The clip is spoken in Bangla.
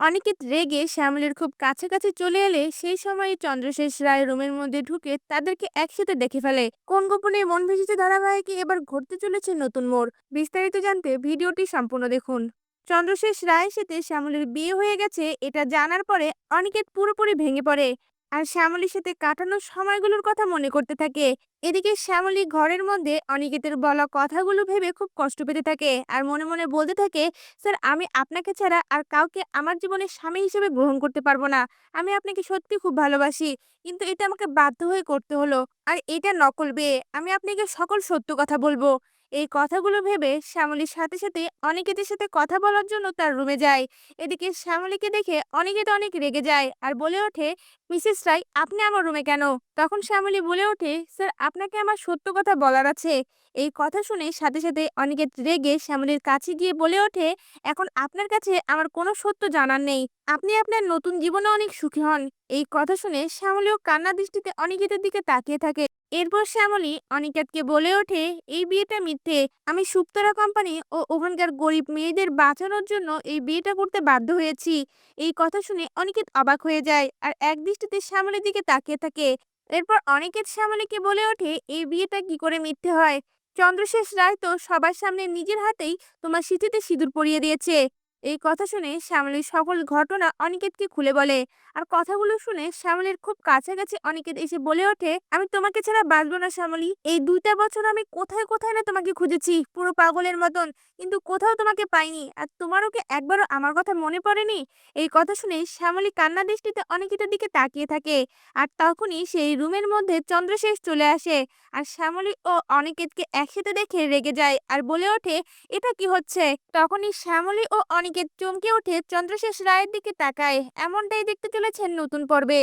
অনিকেত রেগে শ্যামলের খুব কাছাকাছি চলে এলে সেই সময় চন্দ্রশেষ রায় রুমের মধ্যে ঢুকে তাদেরকে একসাথে দেখে ফেলে। কোন গোপনে মন ভেসেছে ধারাবাহিকে এবার ঘটতে চলেছে নতুন মোড়? বিস্তারিত জানতে ভিডিওটি সম্পূর্ণ দেখুন। চন্দ্রশেষ রায়ের সাথে শ্যামলের বিয়ে হয়ে গেছে, এটা জানার পরে অনিকেত পুরোপুরি ভেঙে পড়ে। আর শ্যামলীর সাথে কাটানোর সময়গুলোর কথা মনে করতে থাকে। এদিকে শ্যামলী ঘরের মধ্যে অনিকেতের বলা কথাগুলো ভেবে খুব কষ্ট পেতে থাকে আর মনে মনে বলতে থাকে, স্যার, আমি আপনাকে ছাড়া আর কাউকে আমার জীবনে স্বামী হিসেবে গ্রহণ করতে পারব না। আমি আপনাকে সত্যি খুব ভালোবাসি, কিন্তু এটা আমাকে বাধ্য হয়ে করতে হলো। আর এটা নকল বিয়ে আমি আপনাকে সকল সত্য কথা বলব। এই কথাগুলো ভেবে শ্যামলীর সাথে সাথে অনিকেতের সাথে কথা বলার জন্য তার রুমে যায়। এদিকে শ্যামলীকে দেখে অনিকেত অনেক রেগে যায় আর বলে ওঠে, মিসেস রায়, আপনি আমার রুমে কেন? তখন শ্যামলী বলে ওঠে, স্যার, আপনাকে আমার সত্য কথা বলার আছে। এই কথা শুনে সাথে সাথে অনিকেত রেগে শ্যামলীর কাছে গিয়ে বলে ওঠে, এখন আপনার কাছে আমার কোনো সত্য জানার নেই। আপনি আপনার নতুন জীবনে অনেক সুখী হন। এই কথা শুনে শ্যামলীও কান্না দৃষ্টিতে অনিকেতের দিকে তাকিয়ে থাকে। এরপর শ্যামলী অনিকেতকে বলে ওঠে, এই বিয়েটা মিথ্যে। আমি সুপ্তরা কোম্পানি ও ওখানকার গরিব মেয়েদের বাঁচানোর জন্য এই বিয়েটা করতে বাধ্য হয়েছি। এই কথা শুনে অনিকেত অবাক হয়ে যায় আর এক দৃষ্টিতে শ্যামলীর দিকে তাকিয়ে থাকে। এরপর অনিকেত শ্যামলীকে বলে ওঠে, এই বিয়েটা কি করে মিথ্যে হয়? চন্দ্রশেষ রায় তো সবার সামনে নিজের হাতেই তোমার স্মৃতিতে সিঁদুর পরিয়ে দিয়েছে। এই কথা শুনে শ্যামলীর সকল ঘটনা অনিকেতকে খুলে বলে। আর কথাগুলো শুনে শ্যামলীর খুব কাছাকাছি অনিকেত এসে বলে ওঠে, আমি তোমাকে ছাড়া বাঁচবো না শ্যামলী। এই দুইটা বছর আমি কোথায় কোথায় না তোমাকে খুঁজেছি? পুরো পাগলের মতন। কিন্তু কোথাও তোমাকে পাইনি। আর তোমারও কি একবারও আমার কথা মনে পড়েনি? এই কথা শুনে শ্যামলী কান্না দৃষ্টিতে অনিকেতের দিকে তাকিয়ে থাকে। আর তখনই সেই রুমের মধ্যে চন্দ্রশেষ চলে আসে। আর শ্যামলী ও অনিকেতকে একসাথে দেখে রেগে যায়। আর বলে ওঠে, এটা কি হচ্ছে? তখনই শ্যামলী ও অনিকেত চমকে ওঠে চন্দ্রশেষ রায়ের দিকে তাকায়। এমনটাই দেখতে চলেছেন নতুন পর্বে।